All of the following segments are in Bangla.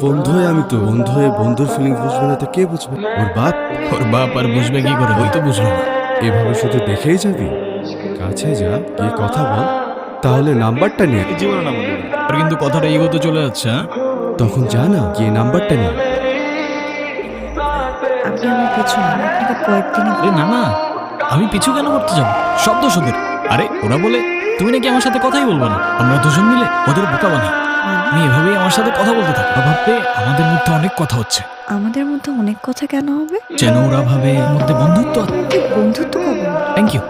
বন্ধু হয়ে আমি তো বন্ধু হয়ে বন্ধুর ফিলিংস বুঝবে না তো কে বুঝবে? ওর বাপ? ওর বাপ আর বুঝবে কি করে? ওই তো বুঝলো না। এভাবে শুধু দেখেই যাবি? কাছে যা গিয়ে কথা বল। তাহলে নাম্বারটা নিয়ে জীবন না আর কিন্তু কথাটা এগোতে চলে যাচ্ছে হ্যাঁ? তখন যা না গিয়ে নাম্বারটা নিয়ে আপনি আমার না আপনাকে কয়েকদিন আরে না না। আমি পিছু কেন করতে যাব? শব্দ ওদের আরে ওরা বলে তুমি নাকি আমার সাথে কথাই বলবে না? আমরা দুজন মিলে ওদের বোকা বানাই। আমি এভাবেই আমার সাথে কথা বলতে থাকি। ভাববে আমাদের মধ্যে অনেক কথা হচ্ছে। আমাদের মধ্যে অনেক কথা কেন হবে? যেন ওরা ভাবে এর মধ্যে বন্ধুত্ব বন্ধুত্ব কবে? থ্যাংক ইউ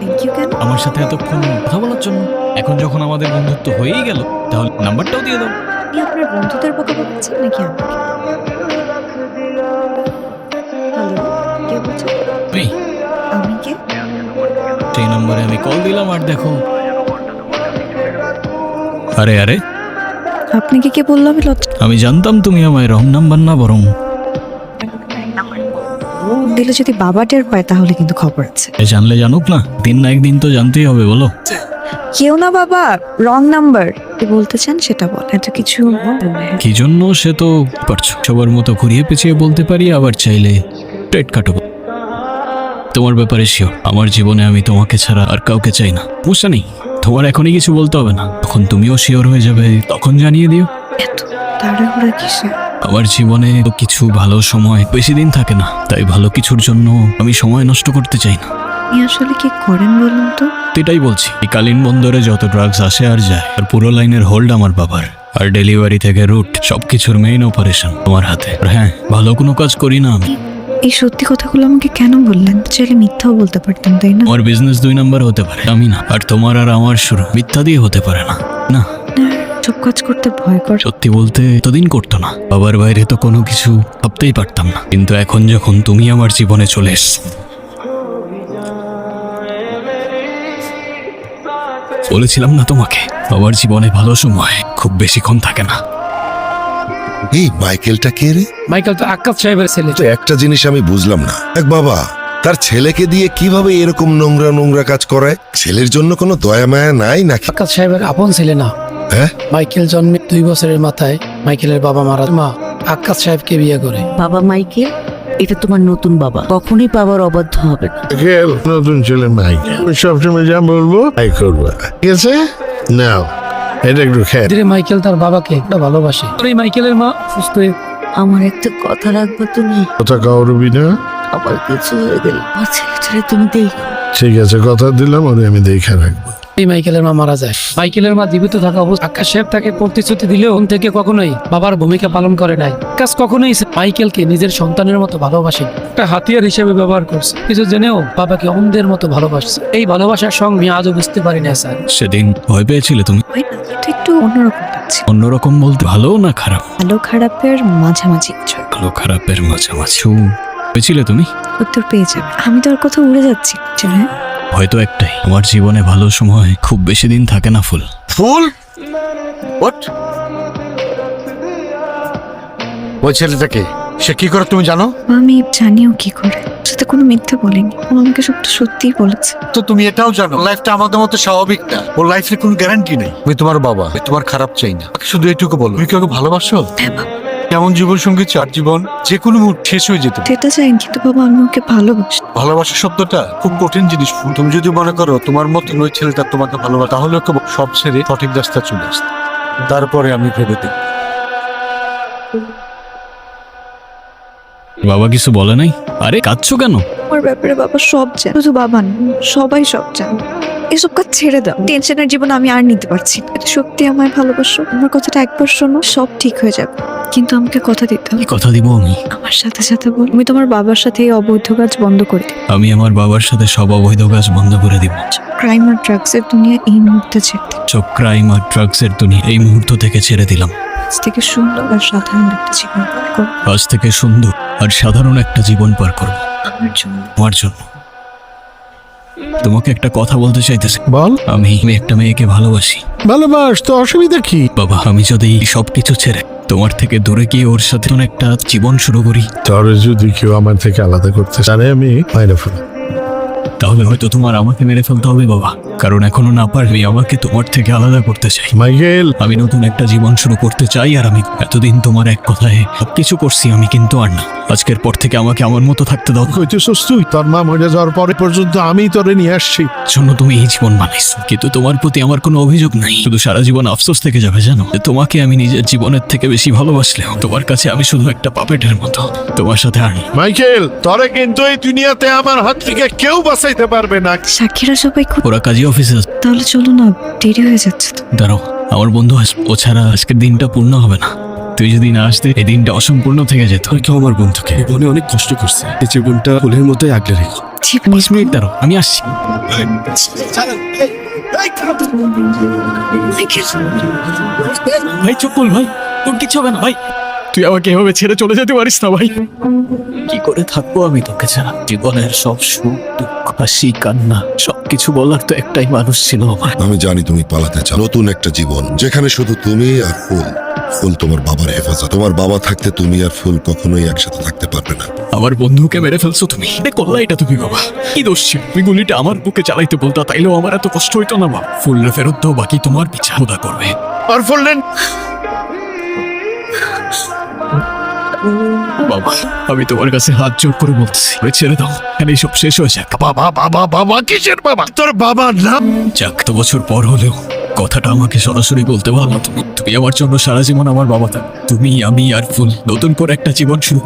থ্যাংক ইউ কেন? আমার সাথে এতক্ষণ কথা বলার জন্য। এখন যখন আমাদের বন্ধুত্ব হয়েই গেল তাহলে নাম্বারটাও দিয়ে দাও। আপনি আপনার বন্ধুদের বকা বকাচ্ছেন নাকি আমাকে হ্যালো কে আমি কে? সেই নম্বরে আমি কল দিলাম আর দেখো। আরে আরে। আপনাকে কে বলল আমি লজ্জা আমি জানতাম তুমি আমায় রং নাম্বার না বরং। দিলে যদি বাবা টের পায় তাহলে কিন্তু খবর আছে। এ জানলে জানুক না দিন না একদিন তো জানতেই হবে বলো। কেউ না বাবা রং নাম্বার কি বলতে চান সেটা বল এত কিছু কি জন্য সে তো পারছ? সবার মতো ঘুরিয়ে পেঁচিয়ে বলতে পারি আবার চাইলে টেট কাটো তোমার ব্যাপারে শিওর আমার জীবনে আমি তোমাকে ছাড়া আর কাউকে চাই না। বুঝতে নেই? তোমার এখনই কিছু বলতে হবে না। তখন তুমিও শিওর হয়ে যাবে তখন জানিয়ে দিও। এত তাড়াহুড়া কিসে আমার জীবনে তো কিছু ভালো সময় বেশি দিন থাকে না। তাই ভালো কিছুর জন্য আমি সময় নষ্ট করতে চাই না। আপনি আসলে কি করেন বলুন তো? এটাই বলছি। এই কালীন বন্দরে যত ড্রাগস আসে আর যায় আর পুরো লাইনের হোল্ড আমার বাবার। আর ডেলিভারি থেকে রুট সবকিছুর মেইন অপারেশন তোমার হাতে। আর হ্যাঁ ভালো কোনো কাজ করি না আমি। এই সত্যি কথাগুলো আমাকে কেন বললেন? চাইলে মিথ্যাও বলতে পারতাম তাই না? আমার বিজনেস দুই নাম্বার হতে পারে আমি না। আর তোমার আর আমার শুরু মিথ্যা দিয়ে হতে পারে না না। না, সব কাজ করতে ভয় করে। সত্যি বলতে এতদিন করতো না বাবার বাইরে তো কোনো কিছু ভাবতেই পারতাম না। কিন্তু এখন যখন তুমি আমার জীবনে চলে এসছো বলেছিলাম না তোমাকে বাবার জীবনে ভালো সময় খুব বেশিক্ষণ থাকে না। এই মাইকেলটা কে রে? মাইকেল তো আক্কাস সাহেবের ছেলে। তো একটা জিনিস আমি বুঝলাম না। এক বাবা তার ছেলেকে দিয়ে কীভাবে এরকম নোংরা নোংরা কাজ করায়? ছেলের জন্য কোনো দয়া মায়া নাই নাকি? আক্কাস সাহেবের আপন ছেলে না। হ্যাঁ? মাইকেল জন্মে দুই বছরের মাথায় মাইকেলের বাবা মারা মা আক্কাস সাহেবকে বিয়ে করে। বাবা মাইকেল? এটা তোমার নতুন বাবা। কখনোই বাবার অবাধ্য হবে না। নতুন ছেলে আমি সবসময় যা বলব তাই করব। ঠিক আছে? নাও। এটা একটু খেয়ে ধীরে মাইকেল তার বাবাকে একটা ভালোবাসে। আর এই মাইকেলের মা সুস্থ হয়ে আমার একটা কথা রাখবে তুমি। কথা কাউরবি না। আবার কিছু হয়ে গেল আমার ছেলেটারে তুমি দেখো। ঠিক আছে কথা দিলাম ওরে আমি দেখে রাখব। এই মাইকেলের মা মারা যায়। মাইকেলের মা জীবিত থাকা অবস্থা আক্কাস সাহেব তাকে প্রতিশ্রুতি দিলেও ওন থেকে কখনোই বাবার ভূমিকা পালন করে নাই। আক্কাস কখনোই মাইকেলকে নিজের সন্তানের মতো ভালোবাসে একটা হাতিয়ার হিসেবে ব্যবহার করছে। কিছু জেনেও বাবাকে অন্ধের মতো ভালোবাসছে। এই ভালোবাসার সঙ্গে আজও বুঝতে পারি না স্যার। সেদিন ভয় পেয়েছিলে তুমি? একটু অন্যরকম লাগছে। অন্যরকম বলতে ভালো না খারাপ? ভালো খারাপের মাঝামাঝি কিছু। ভালো খারাপের মাঝামাঝি। পেয়েছিলে তুমি? উত্তর পেয়ে যাবে। আমি তো আর কোথাও উড়ে যাচ্ছি হ্যাঁ হয়তো একটাই। আমার জীবনে ভালো সময় খুব বেশি দিন থাকে না ফুল। ফুল? হোয়াট ওই ছেলেটাকে সে কি করে তুমি জানো? আমি জানিও কি করে। সাথে কোনো মিথ্যে বলিনি। ও আমাকে সবটা সত্যিই বলেছে। তো তুমি এটাও জানো লাইফটা আমাদের মতো স্বাভাবিক না। ওর লাইফের কোনো গ্যারান্টি নেই। আমি তোমার বাবা আমি তোমার খারাপ চাই না। শুধু এটুকু বলো তুমি কি ওকে ভালোবাসো? হ্যাঁ বাবা কেমন জীবন সঙ্গী চার জীবন যে কোনো মুহূর্তে শেষ হয়ে যেত পারে। সেটা চাই কিন্তু বাবা আমি ওকে ভালোবাসি। ভালোবাসা শব্দটা খুব কঠিন জিনিস। তুমি যদি মনে করো তোমার মতো ওই ছেলেটা তোমাকে ভালোবাসে তাহলে ওকে সব ছেড়ে সঠিক রাস্তা চলে আসতে। তারপরে আমি ভেবে দিই বাবা কিছু বলে নাই? আরে কাঁদছো কেন? আমার ব্যাপারে বাবা সব জানে। শুধু বাবা না সবাই সব জানে। এসব কাজ ছেড়ে দাও। টেনশনের জীবন আমি আর নিতে পারছি না। এটা সত্যি আমায় ভালোবাসো। আমার কথাটা একবার শোনো সব ঠিক হয়ে যাবে। কিন্তু আমাকে কথা দিতে কি হবে কথা দিব আমি? আমার সাথে সাথে বল। আমি তোমার বাবার সাথে এই অবৈধ কাজ বন্ধ করে দিই আমি আমার বাবার সাথে সব অবৈধ কাজ বন্ধ করে দিব। ক্রাইম আর ড্রাগসের দুনিয়া এই মুহূর্তে ছেড়ে দিই ক্রাইম আর ড্রাগসের দুনিয়া এই মুহূর্ত থেকে ছেড়ে দিলাম। আজ থেকে সুন্দর আর সাধারণ একটা জীবন পার করো আজ থেকে সুন্দর আর সাধারণ একটা জীবন পার করব। আমার জন্য। তোমার জন্য। তোমাকে একটা কথা বলতে চাইতেছি। বল। আমি আমি একটা মেয়েকে ভালোবাসি। ভালোবাস তো অসুবিধা কি? বাবা আমি যদি সবকিছু ছেড়ে তোমার থেকে দূরে গিয়ে ওর সাথে একটা জীবন শুরু করি তোর যদি কেউ আমার থেকে আলাদা করতে জানে আমি মাইরে ফেল তাহলে হয়তো তোমার আমাকে মেরে ফেলতে হবে বাবা। কারণ এখনও না পারলে আমাকে তোমার থেকে আলাদা করতে চাই। মাইকেল! আমি নতুন একটা জীবন শুরু করতে চাই আর আমি এতদিন তোমার এক কথায় সবকিছু করছি আমি কিন্তু আর না। আজকের পর থেকে আমাকে আমার মতো থাকতে দাও। কইতেছস তুই তোর মা মরে যাওয়ার পরে পর্যন্ত আমি তোরে নিয়ে আসছি। জন্য তুমি এই জীবন বানাইছো কিন্তু তোমার প্রতি আমার কোনো অভিযোগ নাই। শুধু সারা জীবন আফসোস থেকে যাবে জানো? যে তোমাকে আমি নিজের জীবনের থেকে বেশি ভালোবাসলেও তোমার কাছে আমি শুধু একটা পাপেটের মতো। তোমার সাথে আর মাইকেল তোরে কিন্তু এই দুনিয়াতে আমার হাত থেকে কেউ বাঁচাইতে পারবে না। সাক্ষীরা সবাই খুব ওরা কাজী অফিসে তাহলে চলো না দেরি হয়ে যাচ্ছে তো। দাঁড়াও আমার বন্ধু আসবে ও ছাড়া আজকের দিনটা পূর্ণ হবে না। তুই যদি না আসতে এই দিনটা অসম্পূর্ণ থেকে যেত। আর কেউ আমার বন্ধুকে? জীবনে অনেক কষ্ট করছে। এই জীবনটা ফুলের মতোই আগলে রেখো। ঠিক পাঁচ মিনিট দাঁড়াও আমি আসছি। ভাই চুপ বল ভাই তোর কিছু হবে না ভাই। তুই আমাকে এভাবে ছেড়ে চলে যেতে পারিস না ভাই। কি করে থাকব আমি তোকে ছাড়া? জীবনের সব সুখ হাসি কান্না সবকিছু বলার তো একটাই মানুষ ছিল আমার। আমি জানি তুমি পালাতে চাও। নতুন একটা জীবন যেখানে শুধু তুমি আর ফুল। ফুল তোমার বাবার হেফাজত। তোমার বাবা থাকতে তুমি আর ফুল কখনোই একসাথে থাকতে পারবে না। আমার বন্ধুকে মেরে ফেলছো তুমি? করলা এটা তুমি বাবা। কি দোষ ছিল? তুমি গুলিটা আমার বুকে চালাইতে বলতা তাইলেও আমার এত কষ্ট হইতো না বাবা ফুলরে ফেরত দাও বাকি তোমার পিছা খোদা করবে। আর ফুললেন বাবা আমি তোমার কাছে হাত জোর করে বলতেছি ওরে ছেড়ে দাও। এখানে সব শেষ হয়ে যাক। বাবা বাবা বাবা কিসের বাবা? তোর বাবার নাম? যাক তো বছর পর হলেও কথাটা আমাকে সরাসরি বলতে পারল তুমি। তুমি আমার জন্য সারা জীবন আমার বাবা থাক। তুমি আমি আর ফুল নতুন করে একটা জীবন শুরু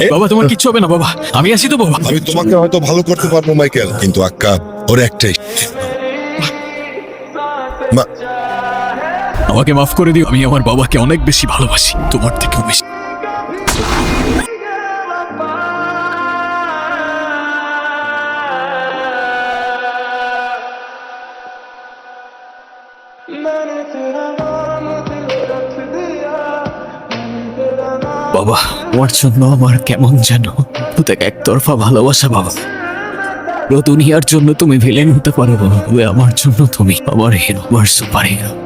এ, বাবা তোমার কিচ্ছু হবে না বাবা। আমি আছি তো বাবা। আমি তোমাকে হয়তো ভালো করতে পারব মাইকেল। কিন্তু আক্কা ওর একটাই। আমাকে মাফ করে দিও, আমি আমার বাবাকে অনেক বেশি ভালোবাসি, তোমার থেকেও বেশি। বাবা, তোমার জন্য আমার কেমন যেন প্রত্যেক একতরফা ভালোবাসা, বাবা। পুরো দুনিয়ার জন্য তুমি ভিলেন হতে পারো, বাবা। আমার জন্য তুমি আমার হিরো আমার সুপার হিরো